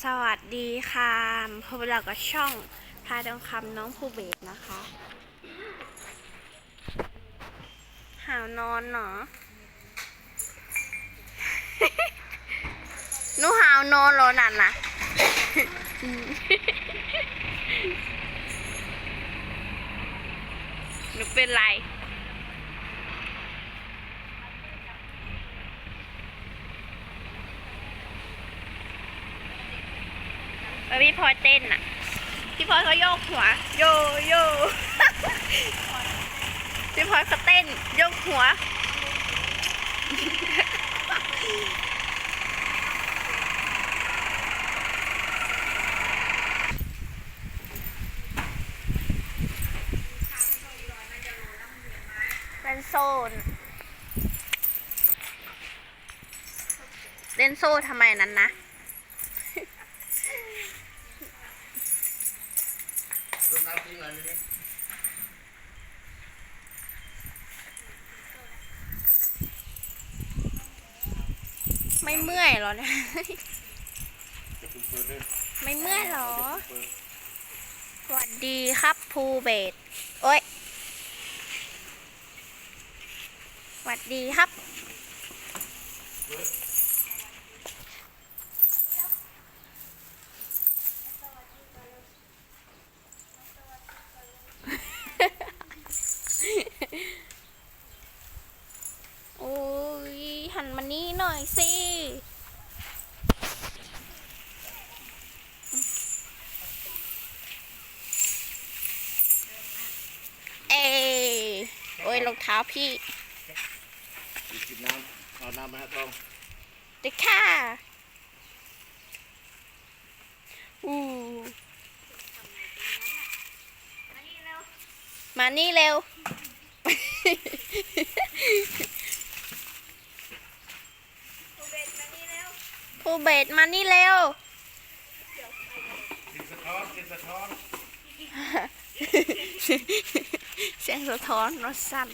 สวัสดีค่ะพบเรากับช่องพาดองคำน้องภูเบศนะคะ หาวนอนเนาะนูหาวนอนเหรอนั่นนะหนูเป็นไร แล้วพี่พลอยเต้นอะ พี่พลอยเขาโยกหัว โยโย พี่พลอยเขาเต้น โยกหัวเล่นโซน เล่นโซ่ทำไมนั้นนะ รดน้ำทิ้ง อะไรนี่ไม่เมื่อยหรอเนี่ยจะไม่เมื่อยหรอ สวัสดีครับภูเบศโอ้ยสวัสดีครับ โอ้ย หันมานี่หน่อยสิเอยโอ้ยรองเท้าพี่กินน้ำเอาน้ำมาให้ต้องเด็กค่ะอู้มานี่เร็ว ผู้เบสมานี่เร็วกินสะท้อนกินสะท้อน เสียงสะท้อนรถสั้น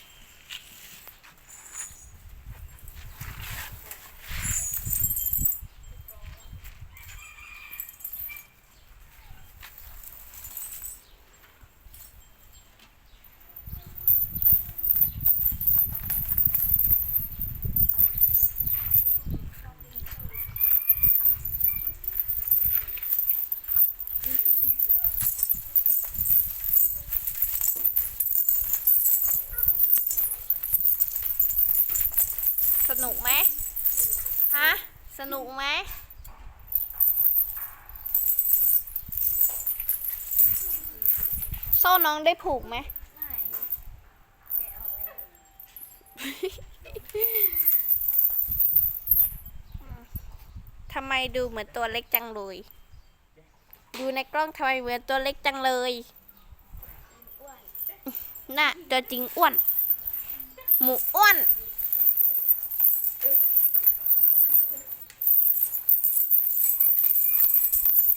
นุกไหมฮะ สนุกไหมโซ่น้องได้ผูกไหมทำไมดูเหมือนตัวเล็กจังเลย ดูในกล้องทำไมเหมือนตัวเล็กจังเลย น่ะตัวจริงอ้วน หมูอ้วน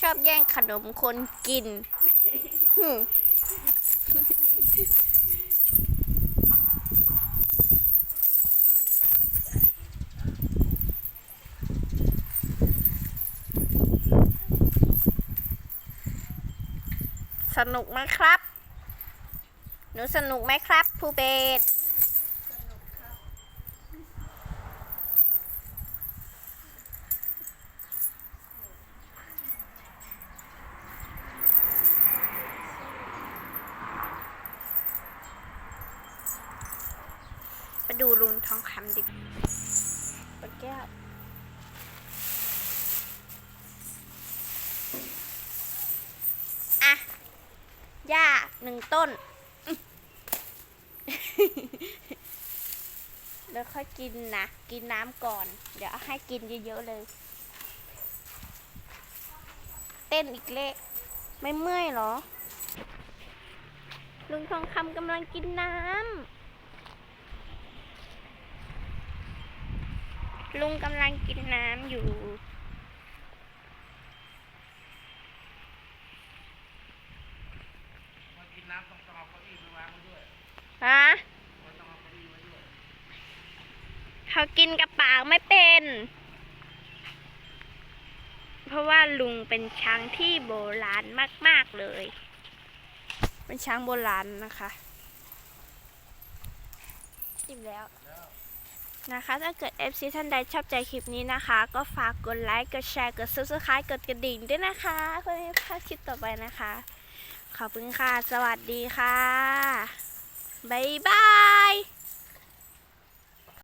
ชอบแย่งขนมคนกินสนุกไหมครับ หนูสนุกไหมครับภูเบศ ดูลุงทองคำดิปนแก้วอะหญ้าหนึ่งต้นอื้อเดี๋ยวค่อยกินนะ กินน้ำก่อน เดี๋ยวให้กินเยอะๆเลย เต้นอีกเละไม่เมื่อยเหรอ ลุงทองคำกำลังกินน้ำ ลุงกำลังกินน้ำอยู่ มากินน้ำต้องต้องเอาเก้าอี้ไปวางไว้ด้วยฮะ มันต้องเอาเก้าอี้ไว้ด้วยเขากินกับปากไม่เป็น เพราะว่าลุงเป็นช้างที่โบราณมาก ๆ เลย เป็นช้างโบราณนะคะอิ่มแล้ว นะคะ ถ้าเกิด FC ท่านใดชอบใจคลิปนี้นะคะ ก็ฝากกดไลค์ กดแชร์ กด subscribe กดกระดิ่งด้วยนะคะเพื่อไม่ให้พลาดคลิปต่อไปนะคะ ขอบคุณค่ะ สวัสดีค่ะ บ๊ายบาย